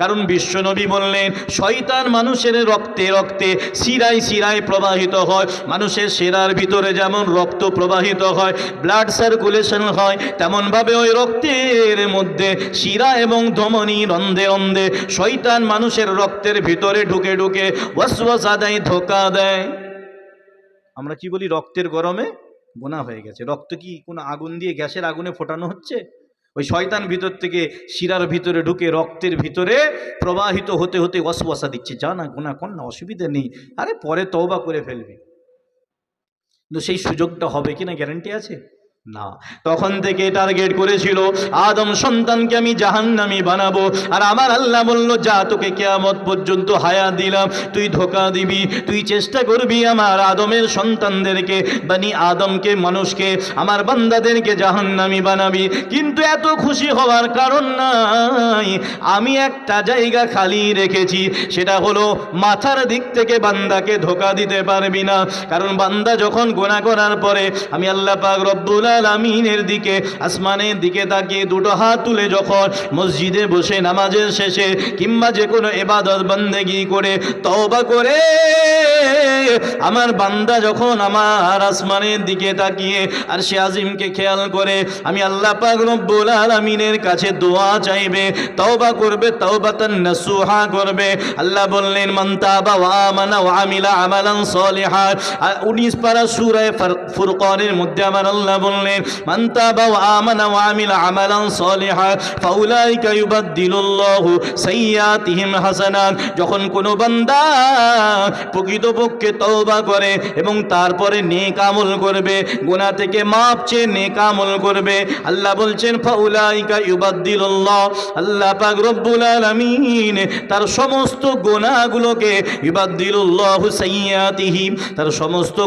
কারণ বিশ্বনবী বললেন, শয়তান মানুষের রক্তে রক্তে শিরায় শিরায় প্রবাহিত হয়। মানুষের শিরার ভিতরে যেমন রক্ত প্রবাহিত হয় ব্লাড সার্কুলেশন হয়, তেমনভাবে ওই রক্তের মধ্যে শিরা এবং ধমনী রন্ধে রন্ধে শয়তান মানুষের রক্তের ভিতরে ঢুকে ঢুকে ওয়াসওয়াসা দেয়, ধোকা দেয়। আমরা কি বলি, রক্তের গরমে গোনা হয়ে গেছে। রক্ত কি কোনো আগুন দিয়ে গ্যাসের আগুনে ফোটানো হচ্ছে? ওই শয়তান ভিতর থেকে শিরার ভিতরে ঢুকে রক্তের ভিতরে প্রবাহিত হতে হতে অসবসা দিচ্ছে। যা না গোনা কোন না, অসুবিধা নেই। আরে পরে তওবা করে ফেলবে। কিন্তু সেই সুযোগটা হবে কি না? গ্যারান্টি আছে? না। তখন থেকে টার্গেট করেছিল, আদম সন্তানকে আমি জাহান্নামি বানাবো। আর আমার আল্লাহ বলল, যা তোকে কেয়ামত পর্যন্ত হায়া দিলাম, তুই ধোকা দিবি, তুই চেষ্টা করবি আমার আদমের সন্তানদেরকে, বানি আদমকে, মানুষকে, আমার বান্দাদেরকে জাহান্নামি বানাবি। কিন্তু এত খুশি হওয়ার কারণ নাই। আমি একটা জায়গা খালি রেখেছি, সেটা হলো মাথার দিক থেকে বান্দাকে ধোকা দিতে পারবি না। কারণ বান্দা যখন গোনা করার পরে, আমি আল্লাহ পাক রব্বুল আলামিনের দিকে, আসমানের দিকে তাকিয়ে দুটো হাত তুলে যখন মসজিদে বসে নামাজের শেষে কিংবা যে কোনো এবাদত বন্দেগি করে তওবা করে, আমার বান্দা যখন আমার আসমানের দিকে তাকিয়ে আর সে আজিমকে খেয়াল করে, আমি আল্লাহ পাক রব্বুল আলামিনের কাছে দোয়া চাইবে, তওবা করবে, তওবাতান নাসুহা করবে। আল্লাহ বললেন, মান তাবা ওয়া আমানা ওয়া আমিলা আমালান সলিহান। আর 19 পারা সূরা ফুরকানের মধ্যে আমার আল্লাহ বললেন মান ওয়া আমিলা আমালান সলিহান ফাউলাইকা ইউবাদদিলুল্লাহু সাইয়্যাতিহিম হাসানাত যখন বান্দা তওবা করে এবং তারপরে নেক আমল করবে, গুনাহ থেকে চেয়ে নেক আমল করবে, আল্লাহ বলছেন, ফাউলাইকা ইউবাদদিলুল্লাহ। আল্লাহ পাক রব্বুল আলামিন তার সমস্ত গুনাহগুলোকে ইউবাদদিলুল্লাহু সাইয়্যাতিহি তার সমস্ত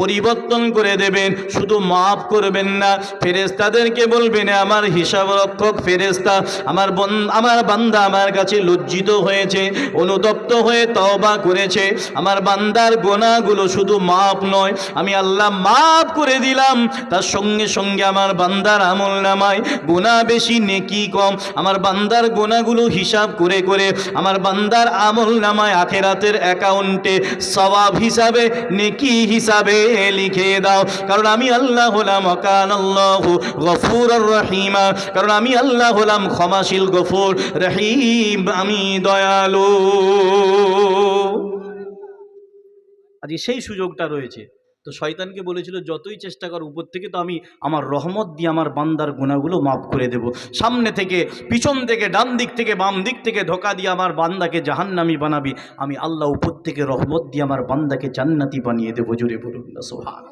পরিবর্তন করে দেবেন। শুধু মাফ করবেন না। ফেরেশতাদেরকে বলবেন আমার হিসাব রক্ষক ফেরেশতা, আমার বন, আমার বান্দা আমার কাছে লজ্জিত হয়েছে, অনুতপ্ত হয়ে তওবা করেছে। আমার বান্দার গোনাগুলো শুধু মাফ নয়, আমি আল্লাহ মাফ করে দিলাম। তার সঙ্গে সঙ্গে আমার বান্দার আমল নামায় গোনা বেশি, নেকি কম। আমার বান্দার গোনাগুলো হিসাব করে করে আমার বান্দার আমল নামায় আখেরাতের অ্যাকাউন্টে সওয়াব হিসাবে, নেকি হিসাবে লিখে দাও। কারণ আমি আল্লাহ হলাম অকান আল্লাহ গফুর রহিমা। কারণ আমি আল্লাহ হলাম ক্ষমাশীল, গফুর, রহিম, আমি দয়ালু। আজ সেই সুযোগটা রয়েছে। তো শয়তানকে বলেছিল, যতই চেষ্টা কর, উপর থেকে তো আমি আমার রহমত দিয়ে আমার বান্দার গুণাগুলো মাফ করে দেব। সামনে থেকে, পিছন থেকে, ডান দিক থেকে, বাম দিক থেকে ধোকা দিয়ে আমার বান্দাকে জাহান্নামি বানাবি। আমি আল্লাহ উপর থেকে রহমত দিয়ে আমার বান্দাকে জান্নাতি বানিয়ে দেবো। জোরে বলুন না সোহান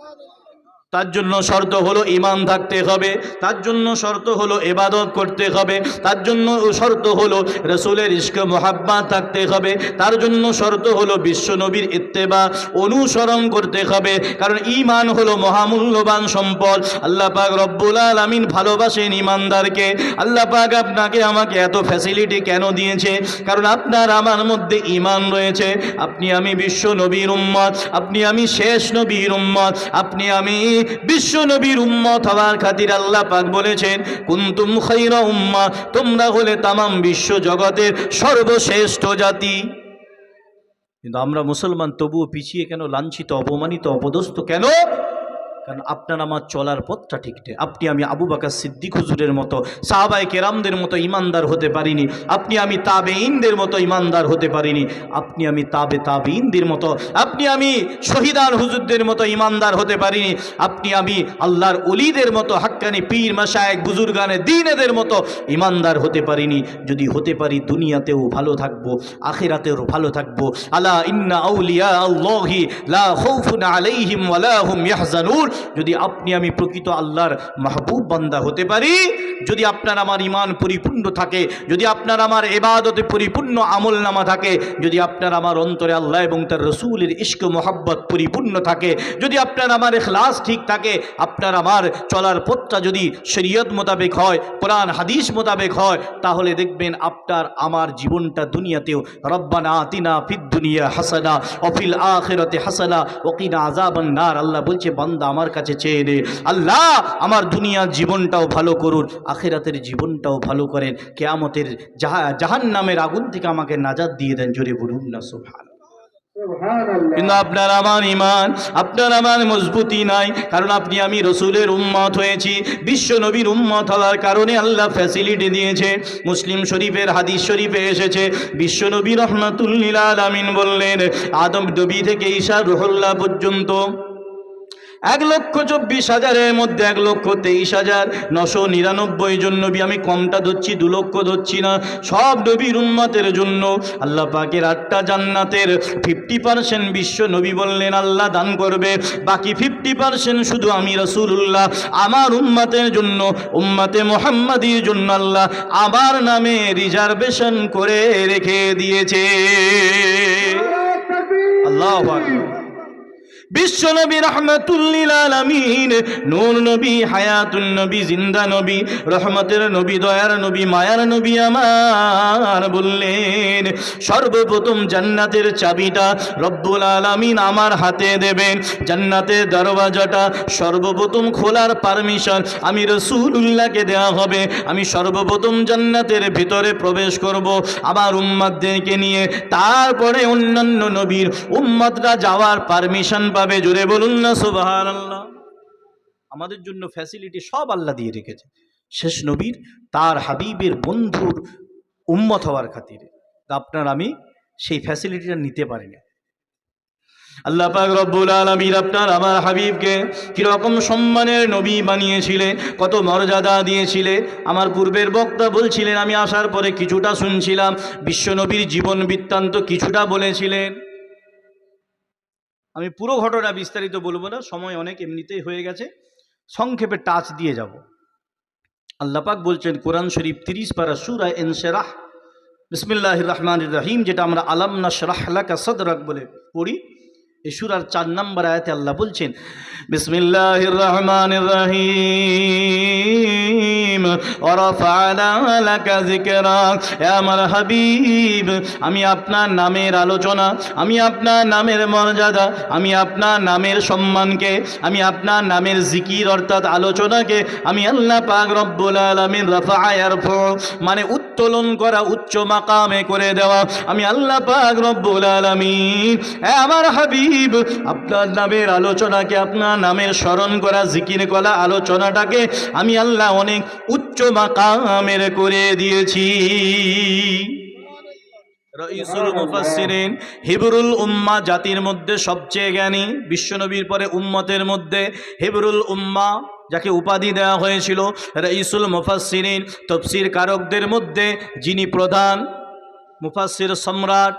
তার জন্য শর্ত হলো ইমান থাকতে হবে, তার জন্য শর্ত হলো এবাদত করতে হবে, তার জন্য শর্ত হলো রসুলের ইস্ক মোহাব্বা থাকতে হবে, তার জন্য শর্ত হলো বিশ্ব নবীর ইত্তেবা, অনুসরণ করতে হবে, কারণ ইমান হলো মহামূল্যবান সম্পদ। আল্লাহ পাক রব্বুল আলামিন ভালোবাসেন ইমানদারকে আল্লাহ পাক আপনাকে আমাকে এত ফ্যাসিলিটি কেন দিয়েছে? কারণ আপনার আমার মধ্যে ইমান রয়েছে। আপনি আমি বিশ্ব নবীর উম্মত, আপনি আমি শেষ নবীর উম্মত, আপনি আমি বিশ্ব নবীর উম্মত হওয়ার খাতির আল্লাহ পাক বলেছেন, কুন্তুম খৈরা উম্মা তোমরা হলে তামাম বিশ্ব জগতের সর্বশ্রেষ্ঠ জাতি। কিন্তু আমরা মুসলমান, তবুও পিছিয়ে কেন? লাঞ্ছিত, অপমানিত, অপদস্থ কেন? কারণ আপনার আমার চলার পথটা ঠিক নেই আপনি আমি আবু বাকার সিদ্দিক হুজুরের মতো সাহাবাই কেরামদের মতো ইমানদার হতে পারিনি। আপনি আমি তাবে ইনদের মতো ইমানদার হতে পারিনি। আপনি আমি তাবে তাবে ইনদের মতো, আপনি আমি শহীদান হুজুরদের মতো ইমানদার হতে পারিনি। আপনি আমি আল্লাহর অলিদের মতো, হাক্কানি পীর মাসায়েক বুজুর্গানে, দিনেদের মতো ইমানদার হতে পারিনি। যদি হতে পারি দুনিয়াতেও ভালো থাকব, আখিরাতেও ভালো থাকব। আলা ইন্না আউলিয়া আল্লাহি লা খাউফুন আলাইহিম ওয়ালা হুম ইয়াহজানুন। যদি আপনি আমি প্রকৃত আল্লাহর মাহবুব বান্দা হতে পারি, যদি আপনার আমার ইমান পরিপূর্ণ থাকে, যদি আপনার আমার এবাদতে পরিপূর্ণ আমল নামা থাকে, যদি আপনার আমার অন্তরে আল্লাহ এবং তার রসুলের ইস্ক মোহাব্বত পরিপূর্ণ থাকে, যদি আপনার আমার এখলাস ঠিক থাকে, আপনার আমার চলার পথটা যদি শরীয়ত মোতাবেক হয়, কোরআন, হাদিস মোতাবেক হয়, তাহলে দেখবেন আপনার আমার জীবনটা দুনিয়াতেও রব্বানা আতিনা ফিদ দুনিয়া হাসানা, অফিল আখেরতে হাসানা, ওকিনা আজাবান নার। আল্লাহ বলছে, বান্দা আমার আমার কাছে চেয়ে নে। আল্লাহ আমার দুনিয়ার জীবনটাও ভালো করুন আখেরাতের জীবনটাও ভালো করেন। কেয়ামতের জাহা জাহান নামের আগুন থেকে আমাকে নাজাদ দিয়ে দেন জোরে বলুন না সুবহান কিন্তু আপনার আমার ইমান আপনার আমার মজবুতি নাই কারণ আপনি আমি রসুলের উম্মত হয়েছি বিশ্ব নবীর উম্মত হওয়ার কারণে আল্লাহ ফ্যাসিলিটি দিয়েছে মুসলিম শরীফের হাদিস শরীফে এসেছে বিশ্ব নবী রহমাতুল্লিল আলামিন বললেন আদম নবী থেকে ঈশা রুহুল্লাহ পর্যন্ত এক লক্ষ চব্বিশ হাজারের মধ্যে এক লক্ষ তেইশ হাজার। নশো নিরানব্বই জন নবী আমি কমটা ধরছি দু লক্ষ ধরছি না। সব নবীর উম্মতের জন্য আল্লাহ পাকের আটটা জান্নাতের ফিফটি পার্সেন্ট বিশ্ব নবী বললেন আল্লাহ দান করবে। বাকি ফিফটি পার্সেন্ট শুধু আমি রসুল্লাহ আমার উম্মাতের জন্য উম্মাতে মোহাম্মদীর জন্য আল্লাহ আমার নামে রিজার্ভেশন করে রেখে দিয়েছে। আল্লাহ বিশ্ব নবী রহমতুল্লিল আলমিন, নূর নবী হায়াতুল নবী, জিন্দা নবী, রহমতের নবী, দয়ার নবী, মায়ার নবী আমার বললেন, সর্বপ্রথম জান্নাতের চাবিটা রব্বুল আলমিন আমার হাতে দেবেন। জান্নাতের দরওয়াজাটা সর্বপ্রথম খোলার পারমিশন আমি রসুল্লাহকে দেওয়া হবে। আমি সর্বপ্রথম জান্নাতের ভিতরে প্রবেশ করব আমার উম্মাদদেরকে নিয়ে। তারপরে অন্যান্য নবীর উম্মাদরা যাওয়ার পারমিশন পাবে জুড়ে বলুন না সুবাহান আল্লাহ আমাদের জন্য ফ্যাসিলিটি সব আল্লাহ দিয়ে রেখেছে। শেষ নবীর, তার হাবিবের বন্ধুর উম্মত হওয়ার খাতিরে। আপনার আমি সেই ফ্যাসিলিটিটা নিতে পারিনি আল্লাহ পাক রব্বুল আলমীর আপনার, আমার হাবিবকে কীরকম সম্মানের নবী বানিয়েছিলে, কত মর্যাদা দিয়েছিলে। আমার পূর্বের বক্তা বলছিলেন, আমি আসার পরে কিছুটা শুনছিলাম বিশ্বনবীর জীবন বৃত্তান্ত কিছুটা বলেছিলেন। আমি পুরো ঘটনা বিস্তারিত বলব না, সময় অনেক এমনিতেই হয়ে গেছে। সংক্ষেপে টাচ দিয়ে যাব। আল্লাপাক বলছেন, কোরআন শরীফ তিরিশ পারা সুরা এনসেরাহ বিসমিল্লাহ রহমান রাহিম, যেটা আমরা আলম না শরাহলাকা সদরাক বলে পড়ি। এই সুরার চার নম্বর আয়াতে আল্লাহ বলছেন বিসমিল্লাহ রহমান রহিম আমার হাবিব, আমি আপনার নামের আলোচনা, আমি আপনার নামের মর্যাদা, আমি আপনার নামের সম্মানকে, আমি আপনার নামের জিকির অর্থাৎ আলোচনাকে, আমি আল্লাহ পাক রব্বুল আলামিন রাফায়ার মানে উত্তোলন করা উচ্চ মাকামে করে দেওয়া, আমি আল্লাহ পাক রব্বুল আলামিন আমার হাবিব আপনার নামের আলোচনাকে, আপনার নামের স্মরণ করা, জিকির করা আলোচনাটাকে আমি আল্লাহ অনেক উচ্চ মাকামের করে দিয়েছি। রইসুল হিবরুল উম্মা জাতির মধ্যে সবচেয়ে জ্ঞানী, বিশ্বনবীর পরে উম্মতের মধ্যে হিবরুল উম্মা যাকে উপাধি দেওয়া হয়েছিল, রইসুল মুফাসসিরিন, তফসির কারকদের মধ্যে যিনি প্রধান মুফাসসির সম্রাট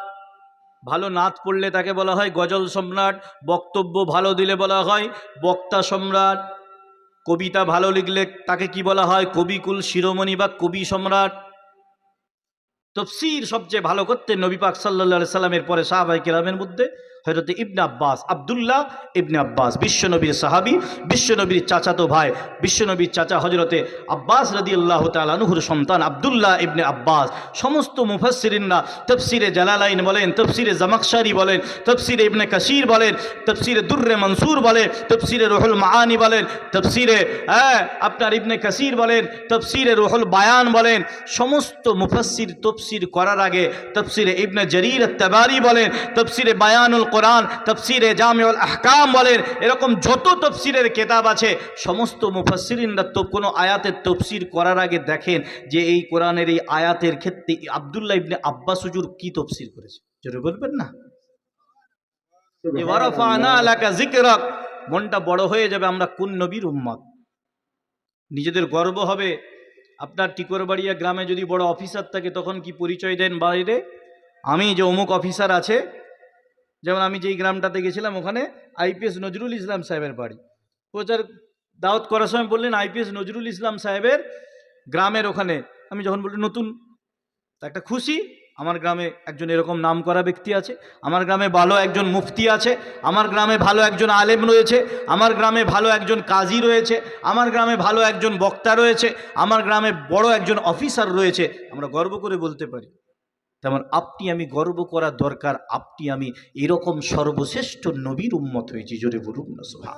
ভালো নাত পড়লে তাকে বলা হয় গজল সম্রাট, বক্তব্য ভালো দিলে বলা হয় বক্তা সম্রাট। কবিতা ভালো লিখলে তাকে কি বলা হয়? কবিকুল শিরোমণি বা কবি সম্রাট। তফসির সবচেয়ে ভালো করতে নবী পাক সাল্লা সাল্লামের পরে সাহাবাই কেরামের মধ্যে। হজরত ইবনে আব্বাস, আবদুল্লাহ ইবনে আব্বাস বিশ্বনবীর সাহাবি বিশ্বনবীর চাচাতো ভাই বিশ্বনবীর চাচা হজরতে আব্বাস রদি আল্লাহ তালানুহুর সন্তান আবদুল্লাহ ইবনে আব্বাস। সমস্ত মুফাসসিরিনরা তফসিরে জালালাইন বলেন, তফসিরে জামাকশারি বলেন, তফসিরে ইবনে কাসির বলেন, তফসিরে দুর্রে মনসুর বলেন, তফসিরে রুহুল মাহানি বলেন, তফসিরে হ্যাঁ আপনার ইবনে কাসির বলেন, তফসিরে রুহুল বায়ান বলেন, সমস্ত মুফাসসির তফসির করার আগে তফসিরে ইবনে জরির তেবারি বলেন, তফসিরে বায়ানুল কোরআন তফসিরে জামিউল আহকাম বলেন এরকম যত তফসিরের কেতাব আছে সমস্ত মুফাসসিরিনরা তো কোনো আয়াতের তফসির করার আগে দেখেন যে এই কোরআনের এই আয়াতের ক্ষেত্রে আবদুল্লাহ ইবনে আব্বাস হুজুর কি তফসির করেছে। জোরে বলবেন না? মনটা বড় হয়ে যাবে আমরা কোন নবীর উম্মত? নিজেদের গর্ব হবে। আপনার টিকরবাড়িয়া গ্রামে যদি বড় অফিসার থাকে তখন কি পরিচয় দেন বাইরে? আমি যে অমুক অফিসার আছে যেমন আমি যেই গ্রামটাতে গেছিলাম, ওখানে আইপিএস নজরুল ইসলাম সাহেবের বাড়ি। প্রচার, দাওয়াত করার সময় বললেন আইপিএস নজরুল ইসলাম সাহেবের গ্রামের ওখানে। আমি যখন বললাম, নতুন? একটা খুশি, আমার গ্রামে একজন এরকম নাম করা ব্যক্তি আছে, আমার গ্রামে ভালো একজন মুফতি আছে, আমার গ্রামে ভালো একজন আলেম রয়েছে, আমার গ্রামে ভালো একজন কাজী রয়েছে, আমার গ্রামে ভালো একজন বক্তা রয়েছে, আমার গ্রামে বড় একজন অফিসার রয়েছে। আমরা গর্ব করে বলতে পারি। তেমন আপনি আমি গর্ব করা দরকার, আপনি আমি এরকম সর্বশ্রেষ্ঠ নবীর উম্মত হয়েছি। জোরে বলুন সোহা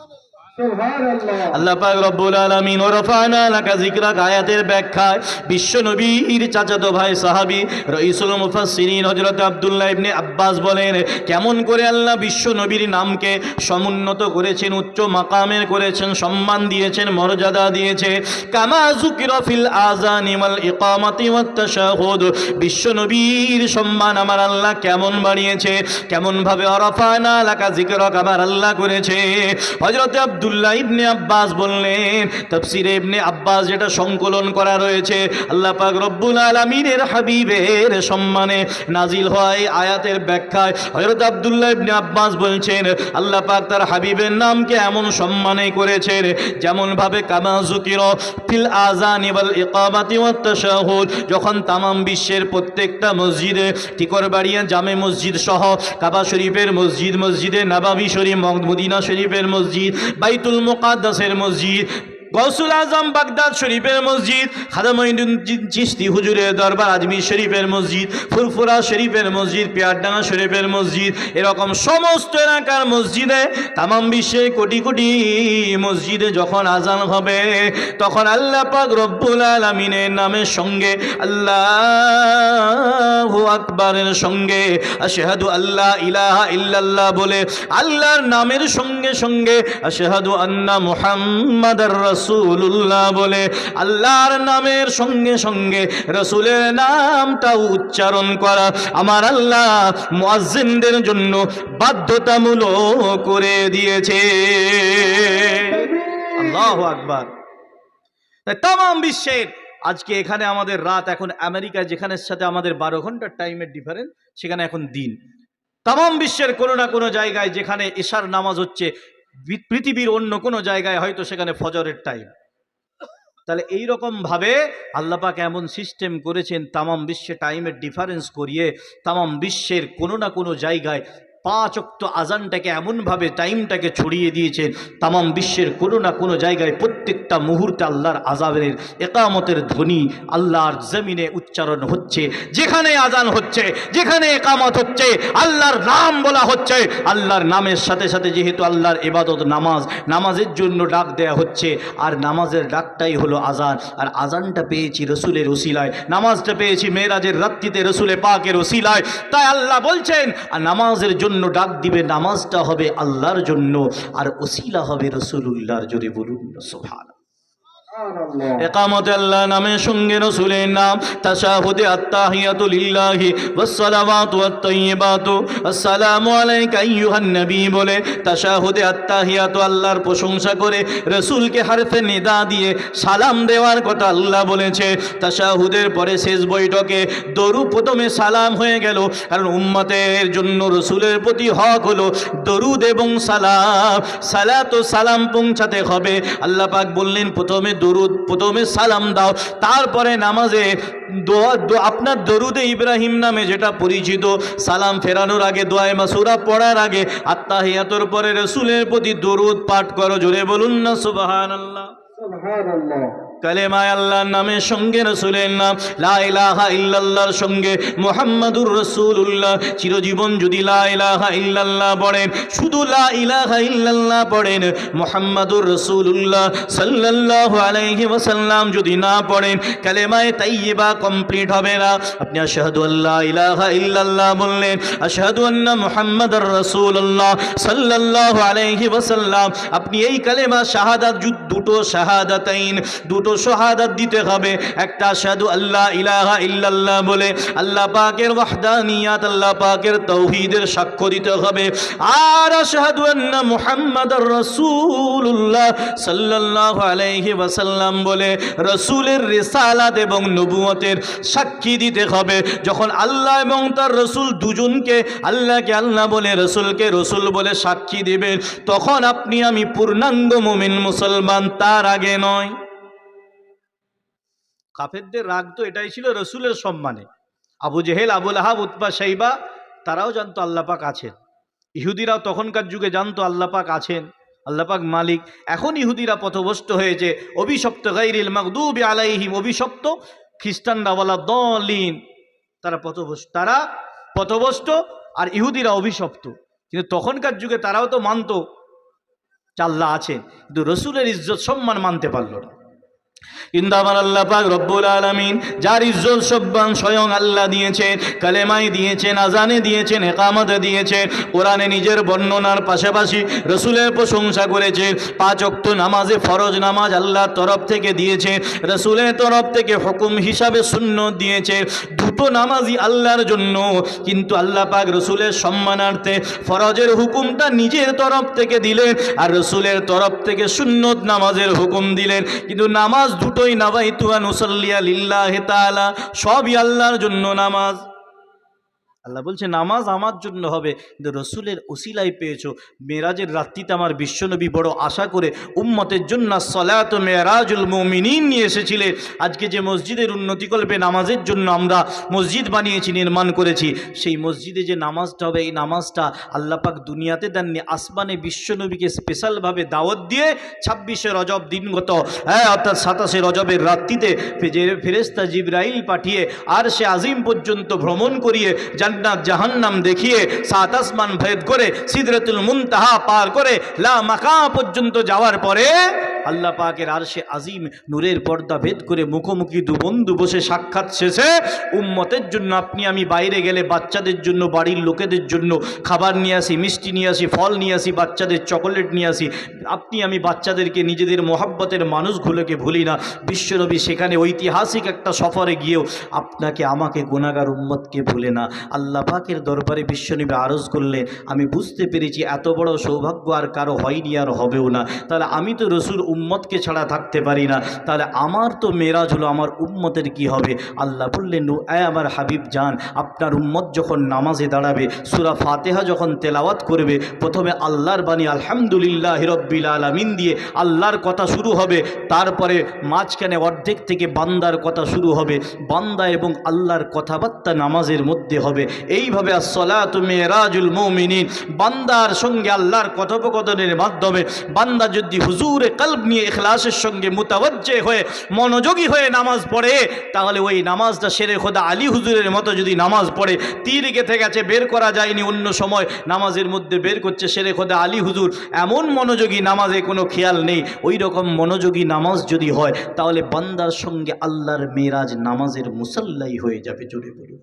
সমুন্নত করেছেন, উচ্চ মাকামের করেছেন, সম্মান দিয়েছেন, মর্যাদা দিয়েছে। বিশ্ব নবীর সম্মান আমার আল্লাহ কেমন বাড়িয়েছে? কেমন ভাবে আমার আল্লাহ করেছে। হযরত আব্দুল্লাহ ইবনে আব্বাস বললেন, তাফসিরে ইবনে আব্বাস যেটা সংকলন করা রয়েছে, আল্লাহ পাক রব্বুল আলামিনের হাবিবের সম্মানে নাজিল হয় আয়াতের ব্যাখ্যায়। হযরত আব্দুল্লাহ ইবনে আব্বাস বলছেন, আল্লাহ পাক তার হাবিবের নামকে এমন সম্মানে করেছেন যেমন ভাবে কামা যুকির ফিল আযানি ওয়াল ইকামাতি ওয়াত তাশাহুদ, যখন তামাম বিশ্বের প্রত্যেকটা মসজিদে টিকরবাড়িয়া জামে মসজিদ সহ কাবা শরীফের মসজিদ, মসজিদে নাবাবি শরীফ মদিনা শরীফের মসজিদ বাইতুল মোকাদ্দাসের মসজিদ গৌসুল আজম বাগদাদ শরীফের মসজিদ খাদামঈনুদ্দিন চিস্তি হুজুরের দরবার আজমির শরীফের মসজিদ, ফুরফুরা শরীফের মসজিদ, পেয়ারডাঙ্গা শরীফের মসজিদ, এরকম সমস্ত এলাকার মসজিদে, তামাম বিশ্বের কোটি কোটি মসজিদে যখন আজান হবে, তখন আল্লাহ পাক রব্বুল আলমিনের নামের সঙ্গে, আল্লাহ আকবরের সঙ্গে, আশহাদু আল্লাহ ইলাহা ইল্লাল্লাহ বলে, আল্লাহর নামের সঙ্গে সঙ্গে, আশহাদু আন্না মুহাম্মাদার রাসূলুল্লাহ বলে, আল্লাহর নামের সঙ্গে সঙ্গে রসুলের নামটা উচ্চারণ করা আমার আল্লাহ মুয়াজ্জিনদের জন্য বাধ্যতামূলক করে দিয়েছে। আল্লাহু আকবার। তাম বিশ্বের আজকে এখানে আমাদের রাত এখন আমেরিকা যেখানে সাথে আমাদের বারো ঘণ্টার টাইমের ডিফারেন্স সেখানে এখন দিন। তাম বিশ্বের কোনো না কোনো জায়গায় যেখানে এশার নামাজ হচ্ছে পৃথিবীর অন্য কোনো জায়গায় হয়তো সেখানে ফজরের টাইম তাহলে এই ভাবে আল্লাপাক এমন সিস্টেম করেছেন, তামাম বিশ্বে টাইমের ডিফারেন্স করিয়ে, তামাম বিশ্বের কোনো না কোনো জায়গায় পাঁচ অক্ত আজানটাকে এমনভাবে টাইমটাকে ছড়িয়ে দিয়েছেন তামাম বিশ্বের কোনো না কোনো জায়গায় প্রত্যেকটা মুহূর্তে আল্লাহর আজাবের একামতের ধ্বনি আল্লাহর জমিনে উচ্চারণ হচ্ছে। যেখানে আজান হচ্ছে, যেখানে একামত হচ্ছে, আল্লাহর নাম বলা হচ্ছে। আল্লাহর নামের সাথে সাথে যেহেতু আল্লাহর এবাদত নামাজ, নামাজের জন্য ডাক দেয়া হচ্ছে, আর নামাজের ডাকটাই হলো আজান আর আজানটা পেয়েছি রসুলের ওসিলায়, নামাজটা পেয়েছি মেয়েরাজের রাত্রিতে রসুলে পাকের ওসিলায়। তাই আল্লাহ বলছেন, আর নামাজের জন্য ডাক দিবে নামাজটা হবে আল্লাহর জন্য আর ওসিলা হবে রসুল্লাহর জোরে বলুন সোহান একামত আল্লাহ নামের সঙ্গে রসুলের নাম বলে, তাশাহুদে আল্লাহর প্রশংসা করে, রসুলকে দিয়ে সালাম দেওয়ার কথা আল্লাহ বলেছে। তাশাহুদের পরে শেষ বৈঠকে দরু প্রথমে সালাম হয়ে গেল, কারণ উম্মতের জন্য রসুলের প্রতি হক হলো দরুদ এবং সালাম। সালাত সালাম পৌঁছাতে হবে। আল্লাহ পাক বললেন, প্রথমে দরুদ, প্রথমে সালাম দাও, তারপরে নামাজে আপনার দরুদে ইব্রাহিম নামে যেটা পরিচিত, সালাম ফেরানোর আগে, দোয়ায় মাসুরা পড়ার আগে, আত্মাহিয়াতর পরে রসুলের প্রতি দরুদ পাঠ করো, জোরে বলুন না সুবাহান আল্লাহ কালেমায় আল্লাহর নামের সঙ্গে রসুলের নাম, লা ইলাহা ইল্লাল্লাহর সঙ্গে মোহাম্মদুর রসুল্লাহ চিরজীবন যদি লা ইলাহা ইল্লাল্লাহ পড়েন, শুধু লা ইলাহা ইল্লাল্লাহ পড়েন, মোহাম্মদুর রসুল্লাহ সাল্লাল্লাহু আলাইহি ওয়াসাল্লাম যদি না পড়েন, কালেমায় তাইয়্যিবা কমপ্লিট হবে না। আপনি আশহাদু আল্লাহ ইলাহা ইল্লাল্লাহ বললেন, আশহাদু আন্না মুহাম্মাদার রাসূলুল্লাহ সাল্লাল্লাহু আলাইহি ওয়াসাল্লাম। আপনি এই কালেমা শাহাদাত, দুটো শাহাদাতাইন, দুটো শাহাদাত দিতে হবে। একটা আশহাদু আল্লাহ ইলাহা ইল্লাল্লাহ বলে আল্লাহ পাকের ওয়াহদানিয়াত আল্লাহ পাকের তৌহিদের সাক্ষ্য দিতে হবে। আর আশহাদু আন্না মুহাম্মাদার রাসূলুল্লাহ সাল্লাল্লাহু আলাইহি ওয়াসাল্লাম বলে রসুলের রিসালাত এবং নবুয়তের সাক্ষী দিতে হবে। যখন আল্লাহ এবং তার রসুল দুজনকে আল্লাহকে আল্লাহ বলে, রসুলকে রসুল বলে সাক্ষী দিবেন, তখন আপনি আমি পূর্ণাঙ্গ মুমিন মুসলমান, তার আগে নয়। কাফেরদের রাগ তো এটাই ছিল রসুলের সম্মানে। আবু জেহেল আবুল আহাব উৎপা সাইবা তারাও জানতো আল্লাপাক আছেন। ইহুদিরাও তখনকার যুগে জানতো আল্লাপাক আছেন আল্লাপাক মালিক। এখন ইহুদিরা পথভ্রষ্ট হয়েছে, অভিশপ্ত গাইরিল মাকদুবি আলাইহিম, অভিশপ্ত খ্রিস্টানরা বলা দলিন। তারা পথভ্রষ্ট তারা পথভ্রষ্ট আর ইহুদিরা অভিশপ্ত। কিন্তু তখনকার যুগে তারাও তো মানত চাল্লা আছেন, কিন্তু রসুলের ইজ্জত সম্মান মানতে পারল না। কিন্তু আমার আল্লাহ পাক রব্বুল আলমিন, যার ইজ্জত সব্বান স্বয়ং আল্লাহ দিয়েছেন, কালেমাই দিয়েছেন, আজানে দিয়েছেন, একামতে দিয়েছেন, কোরআনে নিজের বর্ণনার পাশাপাশি রসুলের প্রশংসা করেছে, পাঁচ অক্ত নামাজে ফরজ নামাজ আল্লাহর তরফ থেকে দিয়েছে, রসুলের তরফ থেকে হুকুম হিসাবে শূন্য দিয়েছে, দুটো নামাজই আল্লাহর জন্য, কিন্তু আল্লাহ পাক রসুলের সম্মানার্থে ফরজের হুকুমটা নিজের তরফ থেকে দিলেন, আর রসুলের তরফ থেকে সুন্নত নামাজের হুকুম দিলেন, কিন্তু নামাজ দুটোই নাবাইতুয়া নুসল্লিয়া লিল্লাহ তাআলা সবই আল্লাহর জন্য নামাজ। আল্লাহ বলছে, নামাজ আমার জন্য হবে, কিন্তু রসুলের ওসিলাই পেয়েছ। মেরাজের রাত্রিতে আমার বিশ্বনবী বড় আশা করে উম্মতের জন্য সলাত মেরাজুল মমিনিন নিয়ে এসেছিলেন আজকে যে মসজিদের উন্নতিকল্পে নামাজের জন্য আমরা মসজিদ বানিয়েছি, নির্মাণ করেছি, সেই মসজিদে যে নামাজটা হবে, এই নামাজটা আল্লাপাক দুনিয়াতে দেননি। আসমানে বিশ্বনবীকে স্পেশালভাবে দাওয়াত দিয়ে ছাব্বিশে রজব দিনগত হ্যাঁ অর্থাৎ সাতাশে রজবের রাত্রিতে ফেরেস্তা জিব্রাইল পাঠিয়ে আর সে আজিম পর্যন্ত ভ্রমণ করিয়ে জান্নাত, জাহান্নাম দেখিয়ে সাত আসমান ভেদ করে সিদরাতুল মুনতাহা পার করে লা মাকা পর্যন্ত যাওয়ার পরে আল্লাহ পাকের আর সে আজিম নূরের পর্দা ভেদ করে মুখোমুখি দু বন্ধু বসে সাক্ষাৎ শেষে, উম্মতের জন্য আপনি আমি বাইরে গেলে বাচ্চাদের জন্য, বাড়ির লোকেদের জন্য খাবার নিয়ে আসি, মিষ্টি নিয়ে আসি, ফল নিয়ে আসি, বাচ্চাদের চকোলেট নিয়ে আসি। আপনি আমি বাচ্চাদেরকে নিজেদের মোহাব্বতের মানুষগুলোকে ভুলি না। বিশ্বনবী সেখানে ঐতিহাসিক একটা সফরে গিয়েও আপনাকে, আমাকে গুণাগার উম্মতকে ভুলে না। আল্লাহ পাকের দরবারে বিশ্বনবী আরজ করলেন, আমি বুঝতে পেরেছি এত বড় সৌভাগ্য আর কারও হয়নি আর হবেও না। তাহলে আমি তো রসুল উম্মতকে ছাড়া থাকতে পারি না। তাহলে আমার তো মেরাজ হলো আমার উম্মতের কি হবে? আল্লাহ বললেন এ আমার হাবিব জান, আপনার উম্মত যখন নামাজে দাঁড়াবে, সুরা ফাতেহা যখন তেলাওয়াত করবে, প্রথমে আল্লাহর বাণী আলহামদুলিল্লাহ হিরব্বিল আলমিন দিয়ে আল্লাহর কথা শুরু হবে, তারপরে মাঝখানে অর্ধেক থেকে বান্দার কথা শুরু হবে, বান্দা এবং আল্লাহর কথাবার্তা নামাজের মধ্যে হবে। এইভাবে আসলাত মেরাজুল মৌমিনিন, বান্দার সঙ্গে আল্লাহর কথোপকথনের মাধ্যমে, বান্দা যদি হুজুরে কলব নিয়ে এখলাসের সঙ্গে মুতাবজ্জে হয়ে মনোযোগী হয়ে নামাজ পড়ে, তাহলে ওই নামাজটা সেরে খোদা আলী হুজুরের মতো যদি নামাজ পড়ে, তীর গেথে গেছে, বের করা যায়নি অন্য সময়, নামাজের মধ্যে বের করছে সেরে খোদা আলী হুজুর, এমন মনোযোগী নামাজে কোনো খেয়াল নেই, ওই রকম মনোযোগী নামাজ যদি হয়, তাহলে বান্দার সঙ্গে আল্লাহর মেরাজ নামাজের মুসল্লাই হয়ে যাবে, জোরে বলুন।